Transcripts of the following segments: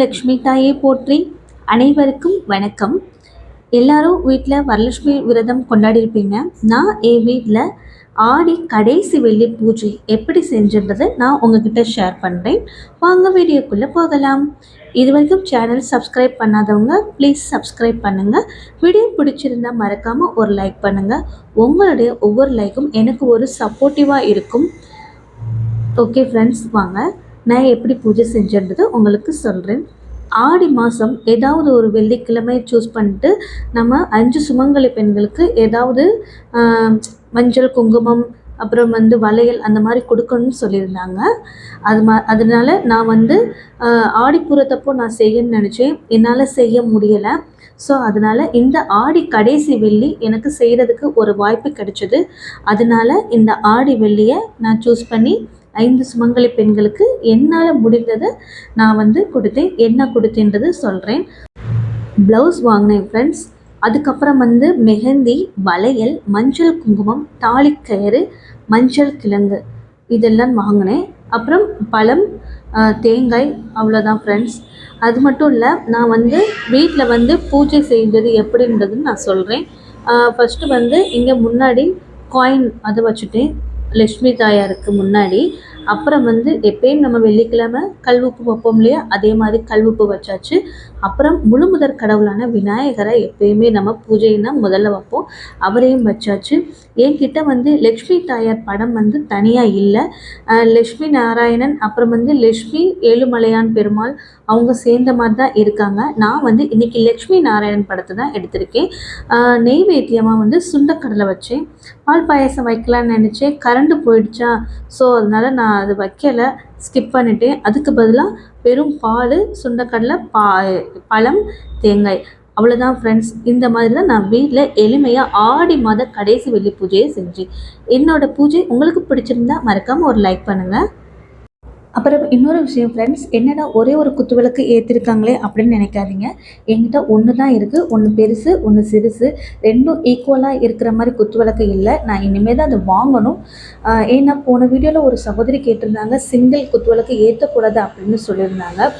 லக்ஷ்மி தாயே போற்றி அனைவருக்கும் வணக்கம். எல்லாரும் வீட்டில் வரலட்சுமி விரதம் கொண்டாடியிருப்பீங்க. நான் என் வீட்டில் ஆடி கடைசி வெள்ளி பூஜை எப்படி செஞ்சுன்றதை நான் உங்ககிட்ட ஷேர் பண்ணுறேன் வாங்க வீடியோக்குள்ளே போகலாம். இது வரைக்கும் சேனல் சப்ஸ்கிரைப் பண்ணாதவங்க ப்ளீஸ் சப்ஸ்கிரைப் பண்ணுங்கள் வீடியோ பிடிச்சிருந்தா மறக்காமல் ஒரு லைக் பண்ணுங்கள் உங்களுடைய ஒவ்வொரு லைக்கும் எனக்கு ஒரு சப்போர்ட்டிவாக இருக்கும். ஓகே ஃப்ரெண்ட்ஸ் வாங்க. நான் எப்படி பூஜை செஞ்சேன்றது உங்களுக்கு சொல்கிறேன் ஆடி மாதம் ஏதாவது ஒரு வெள்ளிக்கிழமையை சூஸ் பண்ணிட்டு நம்ம அஞ்சு சுமங்கலி பெண்களுக்கு ஏதாவது மஞ்சள் குங்குமம் அப்புறம் வந்து வளையல் அந்த மாதிரி கொடுக்கணும்னு சொல்லியிருந்தாங்க. அது மா அதனால நான் வந்து ஆடிப்புறத்தப்போ நான் செய்யணும்னு நினச்சேன். என்னால் செய்ய முடியலை. ஸோ அதனால் இந்த ஆடி கடைசி வெள்ளி எனக்கு செய்கிறதுக்கு ஒரு வாய்ப்பு கிடைச்சது. அதனால இந்த ஆடி வெள்ளியை நான் சூஸ் பண்ணி ஐந்து சுமங்கலி பெண்களுக்கு என்னால் முடிந்ததை நான் வந்து கொடுத்தேன். என்ன கொடுத்தேன்றது சொல்கிறேன் ப்ளவுஸ் வாங்கினேன் ஃப்ரெண்ட்ஸ் அதுக்கப்புறம் வந்து மெஹந்தி வளையல் மஞ்சள் குங்குமம் தாலிக்கயிறு மஞ்சள் கிழங்கு இதெல்லாம் வாங்கினேன். அப்புறம் பழம் தேங்காய் அவ்வளோதான் ஃப்ரெண்ட்ஸ் அது மட்டும் இல்லை நான் வந்து வீட்டில் வந்து பூஜை செய்தது எப்படின்றதுன்னு நான் சொல்கிறேன் ஃபஸ்ட்டு வந்து இங்கே முன்னாடி காயின் அதை வச்சுட்டேன். லக்ஷ்மி தாயாருக்கு முன்னாடி அப்புறம் வந்து எப்பயும் நம்ம வெள்ளிக்கிழமை கல்வுப்பு வைப்போம் இல்லையா? அதே மாதிரி கல்வுப்பு வச்சாச்சு. அப்புறம் முழு முதற் கடவுளான விநாயகரை எப்பயுமே நம்ம பூஜைன்னா முதல்ல வைப்போம். அவரையும் வச்சாச்சு. என்கிட்ட வந்து லக்ஷ்மி தாயார் படம் வந்து தனியாக இல்லை. லக்ஷ்மி நாராயணன் அப்புறம் வந்து லக்ஷ்மி ஏழுமலையான் பெருமாள் அவங்க சேர்ந்த மாதிரி தான் இருக்காங்க. நான் வந்து இன்னைக்கு லக்ஷ்மி நாராயணன் படத்தை தான் எடுத்திருக்கேன். நெய்வேத்தியமாக வந்து சுண்டக்கடலை வச்சேன். பால் பாயாசம் வைக்கலான்னு நினச்சேன். கரண்ட் போயிடுச்சா? ஸோ அதனால் நான் அது வைக்கலை ஸ்கிப் பண்ணிட்டேன். அதுக்கு பதிலாக வெறும் பால் சுண்டக்கடலை பா பழம் தேங்காய். அவ்வளோதான் ஃப்ரெண்ட்ஸ் இந்த மாதிரி தான் நான் வீட்டில் எளிமையாக ஆடி மாத கடைசி வெள்ளி பூஜையை செஞ்சேன். என்னோடய பூஜை உங்களுக்கு பிடிச்சிருந்தா மறக்காமல் ஒரு லைக் பண்ணுங்கள் அப்புறம் இன்னொரு விஷயம் ஃப்ரெண்ட்ஸ் என்னடா ஒரே ஒரு குத்துவிளக்கு ஏற்றிருக்காங்களே அப்படின்னு நினைக்காதீங்க. என்கிட்ட ஒன்று தான் இருக்குது ஒன்று பெருசு ஒன்று சிறுசு. ரெண்டும் ஈக்குவலாக இருக்கிற மாதிரி குத்துவிளக்கு இல்லை. நான் இனிமேல் தான் அதை வாங்கணும். ஏன்னா போன வீடியோவில் ஒரு சகோதரி கேட்டிருந்தாங்க சிங்கிள் குத்துவிளக்கு ஏற்றக்கூடாது அப்படின்னு சொல்லியிருந்தாங்க.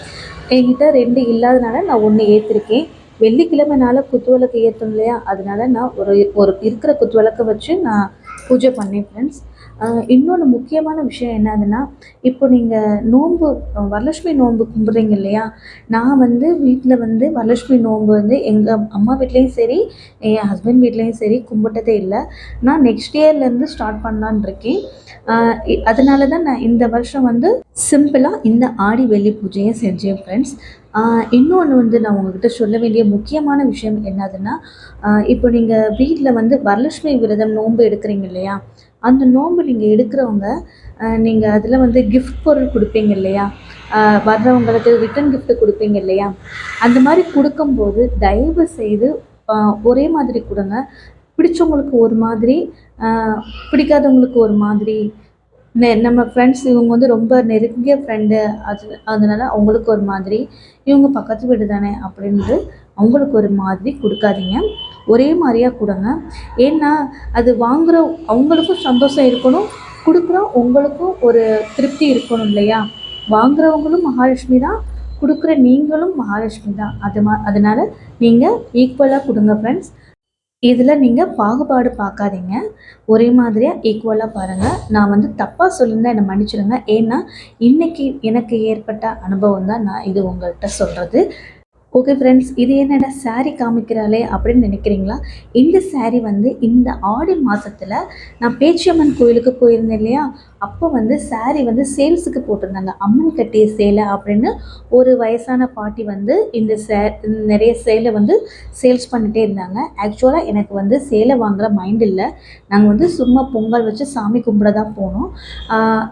என்கிட்ட ரெண்டு இல்லாதனால நான் ஒன்று ஏற்றிருக்கேன் வெள்ளிக்கிழமைனால குத்துவிளக்கு ஏற்றணும் இல்லையா? அதனால நான் ஒரு ஒரு இருக்கிற குத்துவிளக்கை வச்சு நான் பூஜை பண்ணேன் ஃப்ரெண்ட்ஸ் இன்னொன்று முக்கியமான விஷயம் என்னதுன்னா இப்போ நீங்கள் நோன்பு வரலட்சுமி நோன்பு கும்பிட்றீங்க இல்லையா? நான் வந்து வீட்டில் வந்து வரலட்சுமி நோன்பு வந்து எங்கள் அம்மா வீட்லேயும் சரி என் ஹஸ்பண்ட் வீட்லேயும் சரி கும்பிட்டதே இல்லை. நான் நெக்ஸ்ட் இயர்லேருந்து ஸ்டார்ட் பண்ணலான்னு இருக்கேன். அதனால தான் நான் இந்த வருஷம் வந்து சிம்பிளாக இந்த ஆடி வெள்ளி பூஜையை செஞ்சேன் ஃப்ரெண்ட்ஸ் இன்னொன்று வந்து நான் உங்ககிட்ட சொல்ல வேண்டிய முக்கியமான விஷயம் என்னதுன்னா இப்போ நீங்கள் வீட்டில் வந்து வரலட்சுமி விரதம் நோன்பு எடுக்கிறீங்க இல்லையா? அந்த நோன்பு நீங்கள் எடுக்கிறவங்க நீங்கள் அதில் வந்து கிஃப்ட் பொருள் கொடுப்பீங்க இல்லையா? வர்றவங்களுக்கு ரிட்டன் கிஃப்ட்டு கொடுப்பீங்க இல்லையா? அந்த மாதிரி கொடுக்கும்போது தயவு செய்து ஒரே மாதிரி கொடுங்க. பிடிச்சவங்களுக்கு ஒரு மாதிரி பிடிக்காதவங்களுக்கு ஒரு மாதிரி. நெ- நம்ம ஃப்ரெண்ட்ஸ் இவங்க வந்து ரொம்ப நெருங்கிய ஃப்ரெண்டு அது அதனால அவங்களுக்கு ஒரு மாதிரி. இவங்க பக்கத்து வீடு தானே அப்படின்ட்டு அவங்களுக்கு ஒரு மாதிரி கொடுக்காதீங்க. ஒரே மாதிரியாக கொடுங்க. ஏன்னா அது வாங்குற அவங்களுக்கும் சந்தோஷம் இருக்கணும். கொடுக்குற உங்களுக்கும் ஒரு திருப்தி இருக்கணும் இல்லையா? வாங்குறவங்களும் மகாலட்சுமி தான் கொடுக்குற நீங்களும் மகாலட்சுமி தான். அது மா அதனால் நீங்கள் ஈக்குவலாக கொடுங்க ஃப்ரெண்ட்ஸ் இதில் நீங்கள் பாகுபாடு பார்க்காதீங்க. ஒரே மாதிரியாக ஈக்குவலாக பாருங்கள் நான் வந்து தப்பாக சொல்லியிருந்தால் என்னை மன்னிச்சிடுங்க. ஏன்னா இன்றைக்கி எனக்கு ஏற்பட்ட அனுபவம் தான் நான் இது உங்கள்கிட்ட சொல்கிறது ஓகே ஃப்ரெண்ட்ஸ் இது என்னடா சாரீ காமிக்கிறாளே அப்படின்னு நினைக்கிறீங்களா? இந்த சாரீ வந்து இந்த ஆடி மாதத்தில் நான் பேச்சியம்மன் கோயிலுக்கு போயிருந்தேன் இல்லையா? அப்போ வந்து saree வந்து சேல்ஸுக்கு போட்டிருந்தாங்க. அம்மன் கட்டிய சேலை அப்படின்னு ஒரு வயசான பாட்டி வந்து இந்த சே நிறைய சேலை வந்து சேல்ஸ் பண்ணிகிட்டே இருந்தாங்க. ஆக்சுவலாக எனக்கு வந்து சேலை வாங்குகிற மைண்ட் இல்லை. நாங்கள் வந்து சும்மா பொங்கல் வச்சு சாமி கும்பிட தான் போனோம்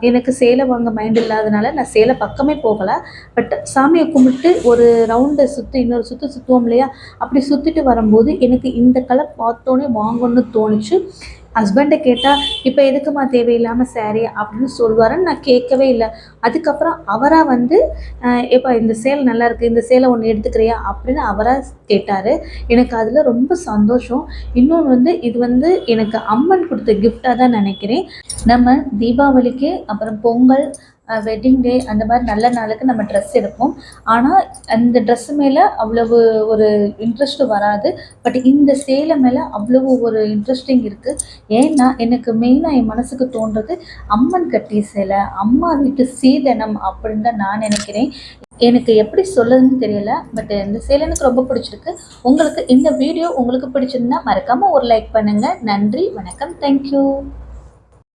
எனக்கு சேலை வாங்க மைண்ட் இல்லாதனால நான் சேலை பக்கமே போகலை. பட் சாமியை கும்பிட்டு ஒரு ரவுண்டை சுற்றி இன்னொரு சுற்று சுற்றுவோம் இல்லையா? அப்படி சுற்றிட்டு வரும்போது எனக்கு இந்த கலர் பார்த்தோன்னே வாங்கணும்னு தோணுச்சு. ஹஸ்பண்டை கேட்டால் இப்போ எதுக்குமா தேவையில்லாமல் சாரி அப்படின்னு சொல்லுவாருன்னு நான் கேட்கவே இல்லை. அதுக்கப்புறம் அவராக வந்து எப்போ இந்த சேல் நல்லா இருக்குது இந்த சேலை ஒன்று எடுத்துக்கிறியா? அப்படின்னு அவராக கேட்டார். எனக்கு அதில் ரொம்ப சந்தோஷம். இன்னொன்று வந்து இது வந்து எனக்கு அம்மன் கொடுத்த கிஃப்டாக தான் நினைக்கிறேன். நம்ம தீபாவளிக்கு அப்புறம் பொங்கல் வெட்டிங் டே அந்த மாதிரி நல்ல நாளுக்கு நம்ம ட்ரெஸ் எடுப்போம். ஆனால் அந்த ட்ரெஸ்ஸு மேலே அவ்வளவு ஒரு இன்ட்ரெஸ்ட்டு வராது. பட் இந்த சேலை மேலே அவ்வளவு ஒரு இன்ட்ரெஸ்டிங் இருக்குது ஏன்னா எனக்கு மெயினாக என் மனசுக்கு தோன்றது அம்மன் கட்டிய சேலை அம்மா வீட்டு சீதனம் அப்படின்னு தான் நான் நினைக்கிறேன். எனக்கு எப்படி சொல்லுதுன்னு தெரியல பட் இந்த சேலை எனக்கு ரொம்ப பிடிச்சிருக்கு. உங்களுக்கு இந்த வீடியோ உங்களுக்கு பிடிச்சிருந்தா மறக்காமல் ஒரு லைக் பண்ணுங்கள் நன்றி வணக்கம் தேங்க்யூ